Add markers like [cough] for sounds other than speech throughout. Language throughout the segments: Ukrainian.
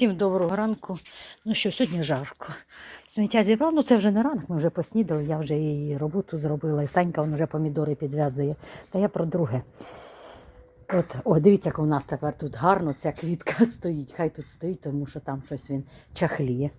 Всім доброго ранку. Ну що, сьогодні жарко. Сміття зібрав, ну це вже не ранок, ми вже поснідали, я вже і роботу зробила, і Санька вже помідори підв'язує. Та я про друге. От, о, дивіться, як у нас тепер тут гарно ця квітка [laughs] стоїть. Хай тут стоїть, тому що там щось він чахліє.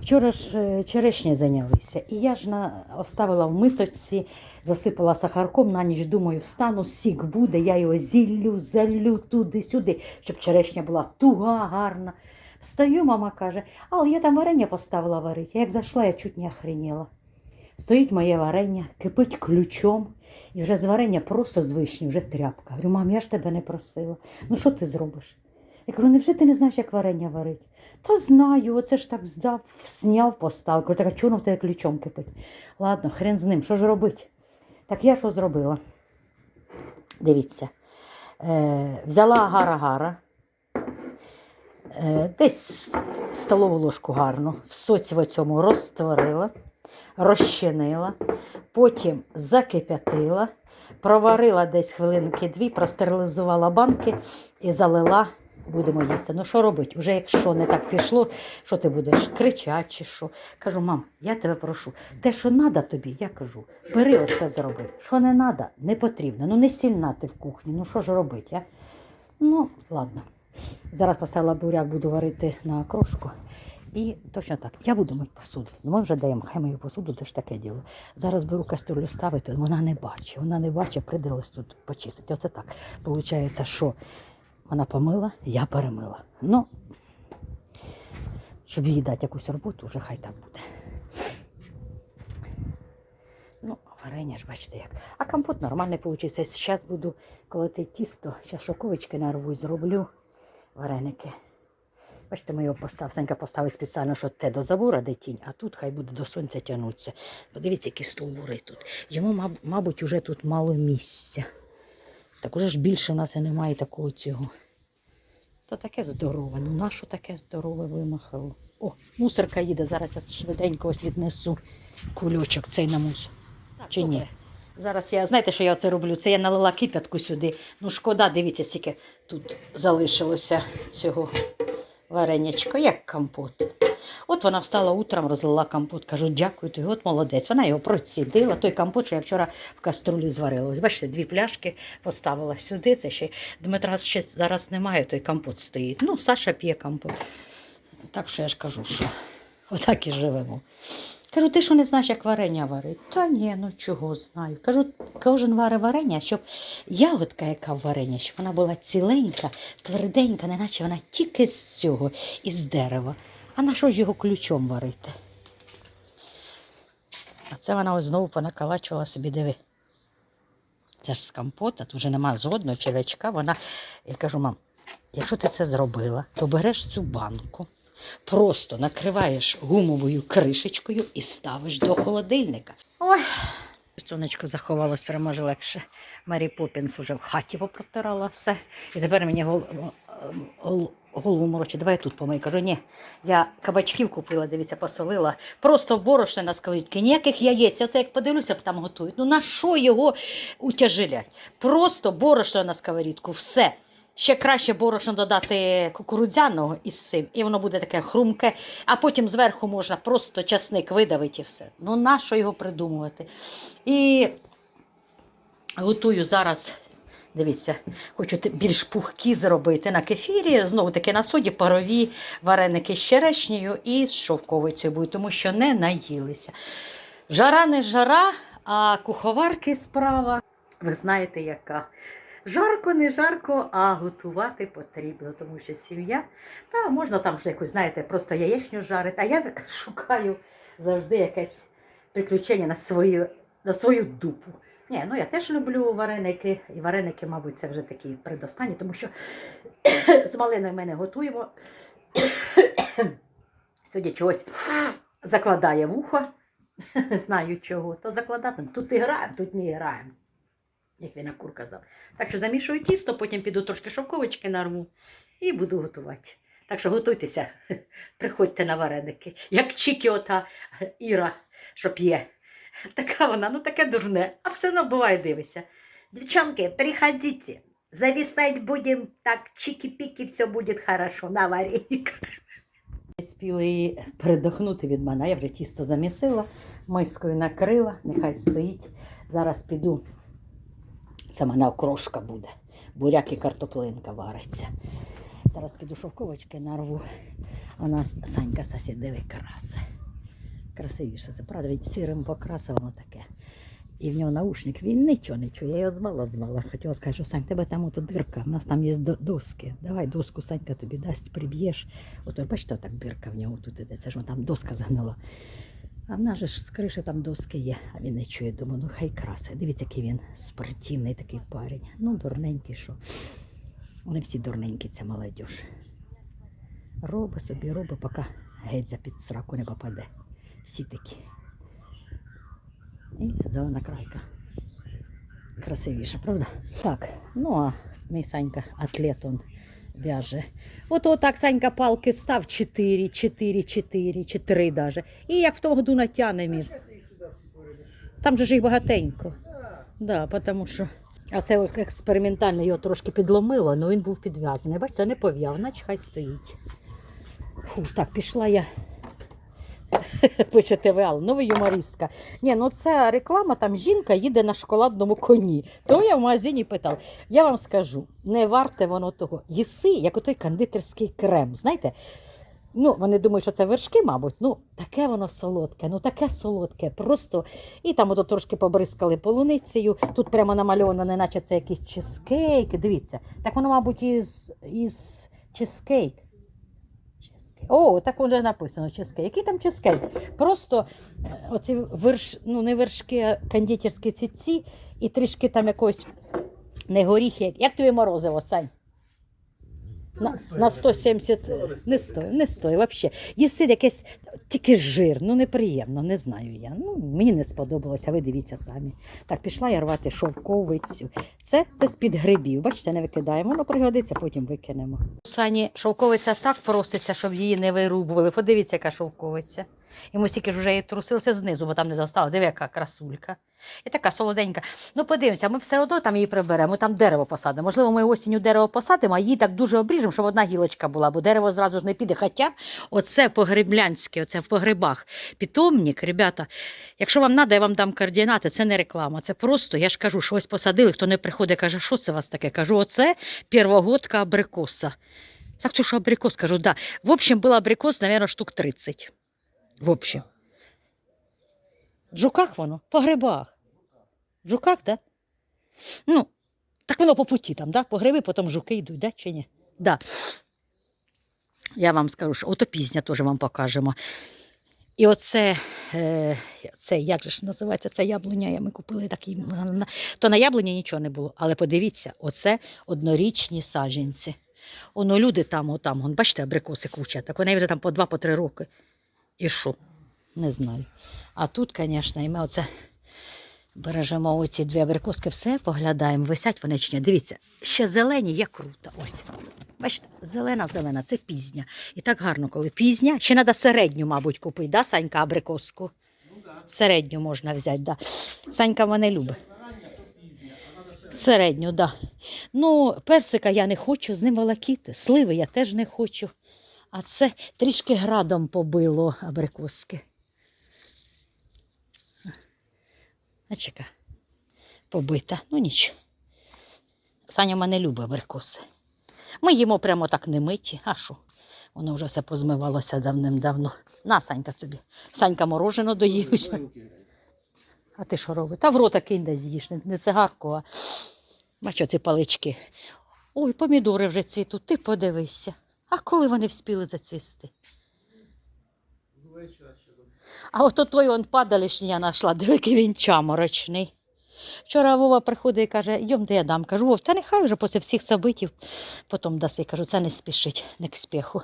Вчора ж е, черешні зайнялися, і я ж на, оставила в мисочці, засипала сахарком, на ніч думаю, встану, сік буде, я його зіллю, залю туди-сюди, щоб черешня була туга, гарна. Встаю, мама каже, але я там варення поставила варити. Як зайшла, я чуть не охреніла. Стоїть моє варення, кипить ключом, і вже з варення просто з вишні, вже тряпка. Говорю, мам, я ж тебе не просила. Ну що ти зробиш? Я кажу, невже ти не знаєш, як варення варить? Та знаю, оце ж так здав, сняв, поставив. Кажу, так а чого в тебе ключом кипить? Ладно, хрен з ним, що ж робить? Так я що зробила? Дивіться. Е, взяла гара-гара, десь столову ложку гарну, в соці в цьому розтворила, розчинила, потім закип'ятила, проварила десь хвилинки дві, простерилізувала банки і залила. Будемо їсти. Ну що робити? Уже якщо не так пішло, що ти будеш кричати чи що? Кажу, мам, я тебе прошу, те, що треба тобі, я кажу, бери оце зроби. Що не треба, не потрібно. Ну не сильна ти в кухні. Ну що ж робити? А? Ну, ладно. Зараз поставила буряк, буду варити на крошку. І точно так, я буду мити посуду. Ну, ми вже даємо, хай мою посуду, це ж таке діло. Зараз беру каструлю ставити, вона не бачить. Вона не бачить, придалось тут почистити. Оце так. Получається, що вона помила, я перемила. Ну, щоб їй дати якусь роботу, вже хай так буде. Ну, варення ж бачите як. А компот нормальний вийшов. Зараз буду колоти тісто, зараз шоковички нарву і зроблю вареники. Бачите, ми його поставили. Санька поставив спеціально, що те до забора, де тінь, а тут хай буде до сонця тягнутися. Подивіться, які стовбури тут. Йому, маб- мабуть, уже тут мало місця. Так уже ж більше в нас і немає такого цього. Та таке здорове. Ну нащо таке здорове вимахало? О, мусорка їде, зараз я швиденько ось віднесу кульочок цей на мусор. Чи ні? Зараз я, знаєте, що я це роблю? Це я налила кип'ятку сюди. Ну, шкода, дивіться, скільки тут залишилося цього варенячка, як компот. От вона встала утром, розлила компот. Кажу, дякую тобі, от молодець. Вона його процідила. Той компот, що я вчора в каструлі зварила. Ось бачите, дві пляшки поставила сюди. Це ще Дмитра ще зараз немає, той компот стоїть. Ну, Саша п'є компот. Так що я ж кажу, що отак і живемо. Кажу, ти що не знаєш, як варення варить? Та ні, ну чого знаю. Кажу, кожен варить варення, щоб ягодка, яка варення, щоб вона була ціленька, тверденька, неначе вона тільки з цього, із дерева. А на що ж його ключом варити? А це вона ось знову понакалачувала собі, диви. Це ж з компота, тут вже нема жодного червячка. Вона, я кажу, мам, якщо ти це зробила, то береш цю банку, просто накриваєш гумовою кришечкою і ставиш до холодильника. Ой, сонечко заховалось, прямо може легше. Марі Поппінс вже в хаті попротирала все. І тепер мені гол, гол, голову морочить. Давай я тут помию. Кажу, ні, я кабачків купила, дивіться, посолила. Просто в борошне на сковорідці. Ніяких яєць. Оце як подивлюся, там готують. Ну на що його утяжилять? Просто борошно на сковорідку, все. Ще краще борошно додати кукурудзяного із цим, і воно буде таке хрумке, а потім зверху можна просто часник видавити і все. Ну, на що його придумувати? І готую зараз, дивіться, хочу більш пухкі зробити на кефірі, знову таки на соді парові вареники з черешнею і з шовковицею будуть, тому що не наїлися. Жара не жара, а куховарки справа, ви знаєте, яка. Жарко, не жарко, а готувати потрібно, тому що сім'я. Та можна там вже якусь, знаєте, просто яєчню жарити. А я [laughs] шукаю завжди якесь приключення на свою, на свою дупу. Ні, ну я теж люблю вареники. І вареники, мабуть, це вже такі предостанні, тому що [coughs] з малиною ми не готуємо. [coughs] Сьогодні чогось закладає вухо. Не [laughs] знаю чого. То закладати. Тут і граємо, тут не граємо. Як він кур казав. Так що замішую тісто, потім піду трошки шовковички нарву і буду готувати. Так що готуйтеся, [laughs] приходьте на вареники. Як Чікі ота Іра, що п'є. Така вона, ну таке дурне, а все одно буває дивися. Девчонки, приходите. Зависать будем так, чики-пики, все будет хорошо на варениках. Спіли передохнути від мене. Я вже тісто замісила, мискою накрила, нехай стоїть. Зараз піду. Це в мене окрошка буде. Буряк і картоплинка вариться. Зараз піду шовковочки нарву. У нас Санька сосід, диви, краси. Красивіше це, правда, від сирим покраса воно таке. І в нього наушник, він нічого не чує. Я його звала, звала. Хотіла сказати, що Сань, тебе там ото дирка, у нас там є доски. Давай доску Санька тобі дасть, приб'єш. Ото бачите, так дирка в нього тут іде. Це ж там доска загнила. А в нас же ж з криші там доски є, а він не чує. Думаю, ну хай краси. Дивіться, який він спортивний такий парень. Ну, дурненький, що. Вони всі дурненькі, ця молодь. Роби собі, роби, поки геть за під сраку не попаде. Всі такі. І зелена краска. Красивіша, правда? Так, ну а мій Санька атлет он в'яже. От отак Санька палки став 4, 4, 4, чи 3 даже. І як в тому году натягне мір. Там же ж їх багатенько. Да, тому що. А це експериментально його трошки підломило, але він був підв'язаний. Бачите, не пов'яв, наче хай стоїть. Фу, так, пішла я. [laughs] Пише ТВЛ, нова юмористка. Ні, ну це реклама, там жінка їде на шоколадному коні. То я в магазині питав. Я вам скажу, не варте воно того. Їси, як отой кондитерський крем. Знаєте? Ну, вони думають, що це вершки, мабуть. Ну, таке воно солодке, ну таке солодке. Просто. І там ото трошки побризкали полуницею. Тут прямо намальовано, не наче це якийсь чизкейк. Дивіться. Так воно, мабуть, із, із чизкейк. Чизкейк. О, так вже написано чизкейк. Який там чизкейк? Просто е, оці верш, ну не вершки, а кондитерські ціці і трішки там якогось не горіхи. Як тобі морозиво, Сань? На, на 170 не стоїть, не стоїть взагалі. Їси якесь тільки жир, ну неприємно, не знаю я. Ну, мені не сподобалося, ви дивіться самі. Так, пішла я рвати шовковицю. Це, це з-під грибів. Бачите, не викидаємо, воно пригодиться, потім викинемо. Сані шовковиця так проситься, щоб її не вирубували. Подивіться, яка шовковиця. І ми стільки ж вже її трусили це знизу, бо там не достало. Диви, яка красулька. І така солоденька. Ну, подивимося, ми все одно там її приберемо, там дерево посадимо. Можливо, ми осінню дерево посадимо, а її так дуже обріжемо, щоб одна гілочка була, бо дерево зразу ж не піде. Хоча оце по-гриблянськи, оце в погребах. Питомник, ребята, якщо вам треба, я вам дам координати, це не реклама. Це просто, я ж кажу, щось посадили, хто не приходить, каже, що це у вас таке? Кажу, оце первогодка абрикоса. Так, то що абрикос, кажу, да. В общем, был абрикос, наверное, штук 30. В общем. В жуках воно, по грибах. В жуках, да? Ну, так воно по путі там, да? По гриби, потім жуки йдуть, да? чи ні? Да. Я вам скажу, що ото пізня теж вам покажемо. І оце, е, це як же ж називається, це яблуня, ми купили такий. То на яблуні нічого не було. Але подивіться, оце однорічні саджанці. Оно люди там, отам, бачите, абрикоси куча, так вони вже там по два, по роки. І що? Не знаю. А тут, звісно, і ми оце бережемо оці дві абрикоски, все поглядаємо, висять вони чи ні. Дивіться, ще зелені, як круто. Ось. Бачите, зелена, зелена, це пізня. І так гарно, коли пізня. Ще треба середню, мабуть, купити, да, Санька, абрикоску? Середню можна взяти, да. Санька мене любить. Середню, да. Ну, персика я не хочу, з ним волокіти. Сливи я теж не хочу. А це трішки градом побило абрикоски. А чека. Побита. Ну нічого. Саня мене любить абрикоси. Ми їмо прямо так не миті. А що? Воно вже все позмивалося давним-давно. На, Санька тобі. Санька морожено доїв. А ти що робиш? Та в рота кинь десь з'їш, не цигарку, а бачу ці палички. Ой, помідори вже цвітуть, ти подивися. А коли вони вспіли зацвісти? А от той он падалишня я знайшла, диви, він чаморочний. Вчора Вова приходить і каже, йдемте я дам. Кажу, Вов, та нехай вже після всіх собитів потім даси. Кажу, це не спішить, не к спеху.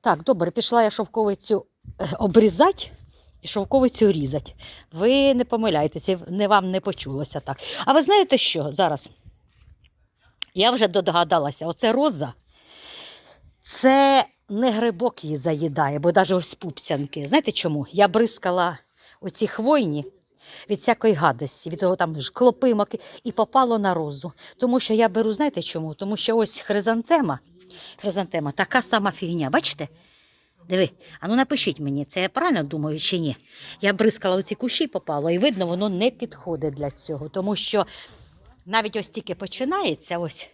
Так, добре, пішла я шовковицю е, обрізати і шовковицю різати. Ви не помиляйтеся, не вам не почулося так. А ви знаєте що? Зараз. Я вже догадалася, оце роза. Це не грибок її заїдає, бо навіть ось пупсянки. Знаєте чому? Я бризкала оці хвойні від всякої гадості, від того там ж клопимок і попало на розу. Тому що я беру, знаєте чому? Тому що ось хризантема, хризантема така сама фігня, бачите? Диви, а ну напишіть мені, це я правильно думаю чи ні? Я бризкала оці кущі попало, і видно, воно не підходить для цього, тому що навіть ось тільки починається ось.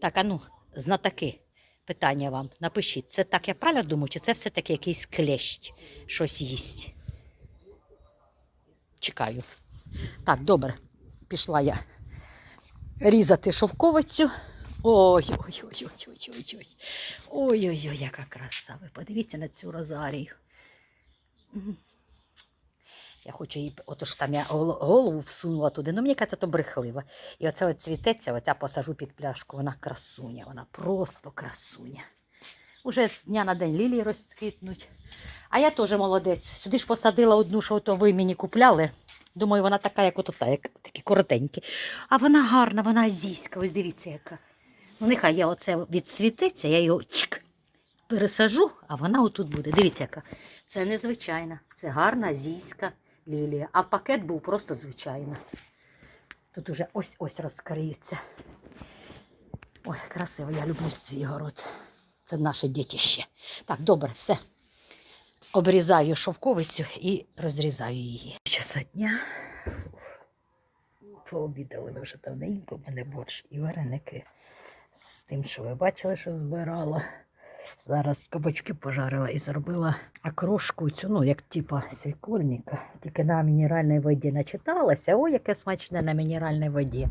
Так, а ну, знатаки, питання вам, напишіть, це так я правильно думаю, чи це все-таки якийсь клещ, щось їсть? Чекаю. Так, добре, пішла я різати шовковицю. Ой-ой-ой-ой-ой-ой. Ой-ой-ой, яка краса. Ви подивіться на цю розарію. Я хочу її, отож там я голову всунула туди, ну мені кажеться, то брехливо. І оце от цвітеться, оця посажу під пляшку, вона красуня, вона просто красуня. Уже з дня на день лілії розквітнуть. А я теж молодець. Сюди ж посадила одну, що то ви мені купляли. Думаю, вона така, як ото та, як такі коротенькі. А вона гарна, вона азійська, ось дивіться, яка. Ну, нехай я оце відсвітиться, я його чик, пересажу, а вона отут буде. Дивіться, яка. Це незвичайна, це гарна азійська лілія. А пакет був просто звичайна. Тут уже ось-ось розкриються. Ой, красиво, я люблю свій город. Це наше дітище. Так, добре, все. Обрізаю шовковицю і розрізаю її. Часа дня. Пообідали вже давненько, в мене борщ і вареники з тим, що ви бачили, що збирала. Зараз кабачки пожарила і зробила окрошку, цю, ну, як типа свікольника. Тільки на мінеральній воді начиталася. Ой, яке смачне на мінеральній воді.